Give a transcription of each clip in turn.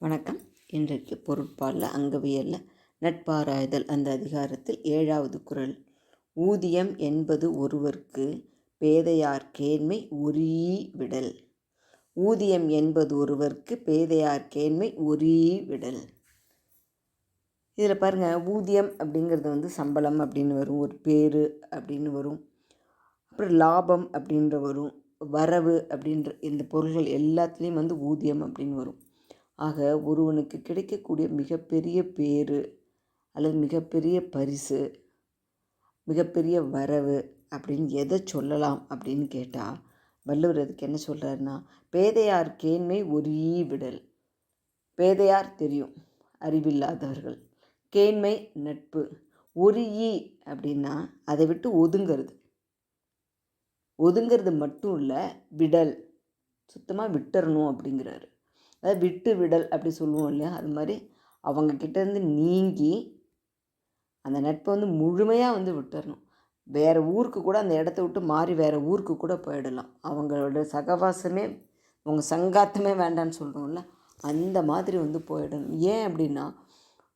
வணக்கம். இன்றைக்கு பொருட்பாலில் அங்கவியலில் நட்பாராய்தல் அந்த அதிகாரத்தில் ஏழாவது குரல். ஊதியம் என்பது ஒருவர்க்கு பேதையார் கேண்மை ஒரீ விடல் ஊதியம் என்பது ஒருவர்க்கு பேதையார் கேண்மை ஒரீ விடல் இதில் பாருங்கள் ஊதியம் அப்படிங்கிறது வந்து சம்பளம் அப்படின்னு வரும் ஒரு பேர் அப்படின்னு வரும். அப்புறம் லாபம் அப்படின்ற வரும் வரவு அப்படின்ற இந்த பொருள்கள் எல்லாத்துலேயும் வந்து ஊதியம் அப்படின்னு வரும். ஆக ஒருவனுக்கு கிடைக்கக்கூடிய மிகப்பெரிய பேர் அல்லது மிகப்பெரிய பரிசு மிகப்பெரிய வரவு அப்படின்னு எதை சொல்லலாம் அப்படின்னு கேட்டால் வள்ளுவர் அதுக்கு என்ன சொல்கிறாருன்னா பேதையார் கேண்மை ஒரீ விடல். பேதையார் தெரியும் அறிவில்லாதவர்கள். கேண்மை நட்பு. ஒரு ஈ அப்படின்னா அதை விட்டு ஒதுங்கிறது. ஒதுங்கிறது மட்டும் இல்லை விடல். சுத்தமாக விட்டுறணும் அப்படிங்கிறாரு. அதாவது விட்டு விடல் அப்படி சொல்லுவோம் இல்லையா? அது மாதிரி அவங்கக்கிட்டேருந்து நீங்கி அந்த நட்பை வந்து முழுமையாக வந்து விட்டுறணும். வேறு ஊருக்கு கூட அந்த இடத்த விட்டு மாறி வேறு ஊருக்கு கூட போயிடலாம். அவங்களோட சகவாசமே அவங்க சங்காத்தமே வேண்டான்னு சொல்கிறோம்ல அந்த மாதிரி வந்து போயிடணும். ஏன் அப்படின்னா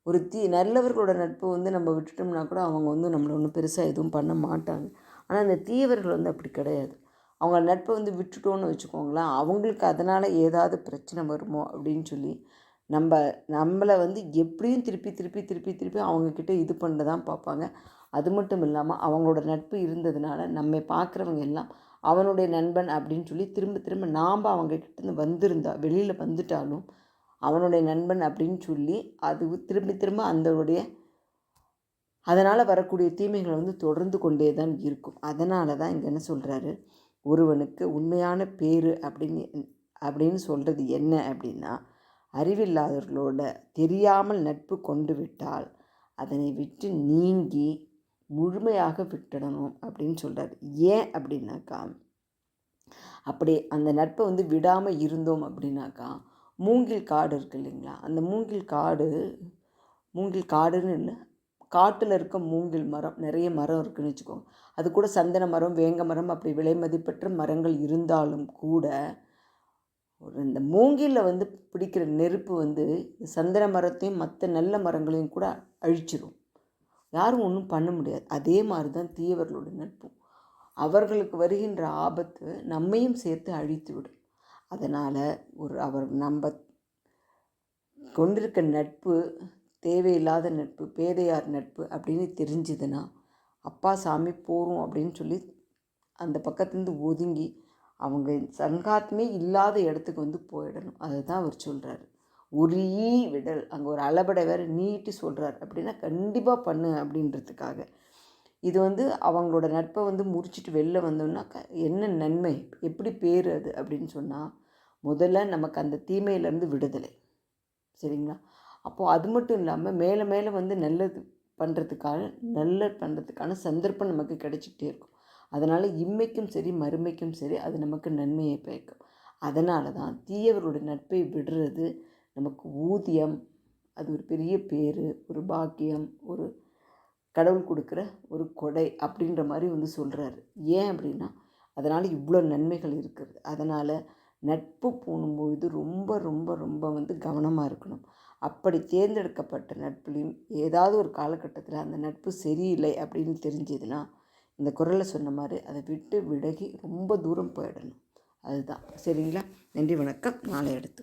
ஒரு தீ நல்லவர்களோட நட்பு வந்து நம்ம விட்டுட்டோம்னா கூட அவங்க வந்து நம்மளை ஒன்றும் பெருசாக எதுவும் பண்ண மாட்டாங்க. ஆனால் அந்த தீயவர்கள் வந்து அப்படி கிடையாது. அவங்க நட்பை வந்து விட்டுட்டோன்னு வச்சுக்கோங்களேன் அவங்களுக்கு அதனால் ஏதாவது பிரச்சனை வருமோ அப்படின்னு சொல்லி நம்ம நம்மளை வந்து எப்படியும் திருப்பி திருப்பி திருப்பி திருப்பி அவங்கக்கிட்ட இது பண்ண தான் பார்ப்பாங்க. அது மட்டும் இல்லாமல் அவங்களோட நட்பு இருந்ததுனால நம்ம பார்க்குறவங்க எல்லாம் அவனுடைய நண்பன் அப்படின்னு சொல்லி திரும்ப திரும்ப நாம் அவங்கக்கிட்டேருந்து வந்திருந்தா வெளியில் வந்துட்டாலும் அவனுடைய நண்பன் அப்படின்னு சொல்லி அது திரும்ப திரும்ப அந்தனுடைய அதனால் வரக்கூடிய தீமைகள் வந்து தொடர்ந்து கொண்டே தான் இருக்கும். அதனால தான் இங்கே என்ன சொல்கிறாரு ஒருவனுக்கு உண்மையான பேர் அப்படின்னு அப்படின்னு சொல்கிறது என்ன அப்படின்னா அறிவில்லாதவர்களோட தெரியாமல் நட்பு கொண்டு விட்டால் அதனை விட்டு நீங்கி முழுமையாக விட்டுடணும் அப்படின்னு சொல்கிறார் ஏன் அப்படின்னாக்கா அப்படி அந்த நட்பை வந்து விடாமல் இருந்தோம் அப்படின்னாக்கா மூங்கில் காடு இருக்கு இல்லைங்களா? அந்த மூங்கில் காடு மூங்கில் காடுன்னு இல்லை காட்டில் இருக்க மூங்கில் மரம் நிறைய மரம் இருக்குதுன்னு வச்சுக்கோங்க. அது கூட சந்தன மரம் வேங்க மரம் அப்படி விலை மதிப்பற்ற மரங்கள் இருந்தாலும் கூட ஒரு இந்த மூங்கிலில் வந்து பிடிக்கிற நெருப்பு வந்து சந்தன மரத்தையும் மற்ற நல்ல மரங்களையும் கூட அழிச்சிடும் யாரும் ஒன்றும் பண்ண முடியாது. அதே மாதிரி தான் தீயவர்களோட நட்பும். அவர்களுக்கு வருகின்ற ஆபத்து நம்மையும் சேர்த்து அழித்து விடும் அதனால் ஒரு அவர் நம்ம கொண்டிருக்க நட்பு தேவையில்லாத நட்பு பேதையார் நட்பு அப்படின்னு தெரிஞ்சுதுன்னா அப்பா சாமி போகிறோம் அப்படின்னு சொல்லி அந்த பக்கத்துலேருந்து ஒதுங்கி அவங்க சங்காத்தமே இல்லாத இடத்துக்கு வந்து போயிடணும். அதை தான் அவர் சொல்கிறாரு ஒரு ஈ விடல். அங்கே ஒரு அளபடை வேறு நீட்டி சொல்கிறார் அப்படின்னா கண்டிப்பாக பண்ணு அப்படின்றதுக்காக. இது வந்து அவங்களோட நட்பை வந்து முறிச்சிட்டு வெளில வந்தோம்னாக்கா என்ன நன்மை? எப்படி பேர் அது அப்படின்னு சொன்னால் முதல்ல நமக்கு அந்த தீமையிலேருந்து விடுதலை. சரிங்களா? அப்போது அது மட்டும் இல்லாமல் மேலே மேலே வந்து நல்லது பண்ணுறதுக்கான நல்ல பண்ணுறதுக்கான சந்தர்ப்பம் நமக்கு கிடைச்சிக்கிட்டே இருக்கும். அதனால் இம்மைக்கும் சரி மறுமைக்கும் சரி அது நமக்கு நன்மையை பயக்கும். அதனால தான் தீயவர்களுடைய நட்பை விடுறது நமக்கு ஊதியம் அது ஒரு பெரிய பேர் ஒரு பாக்கியம் ஒரு கடவுள் கொடுக்குற ஒரு கொடை அப்படின்ற மாதிரி வந்து சொல்கிறாரு ஏன் அப்படின்னா அதனால் இவ்வளோ நன்மைகள் இருக்கிறது. அதனால் நட்பு போகும்பொழுது ரொம்ப ரொம்ப ரொம்ப வந்து கவனமாக இருக்கணும். அப்படி தேர்ந்தெடுக்கப்பட்ட நட்புலையும் ஏதாவது ஒரு காலகட்டத்தில் அந்த நட்பு சரியில்லை அப்படின்னு தெரிஞ்சதுன்னா இந்த குரலில் சொன்ன மாதிரி அதை விட்டு விலகி ரொம்ப தூரம் போயிடணும். அதுதான். சரிங்களா? நன்றி வணக்கம். நாளை எடுத்து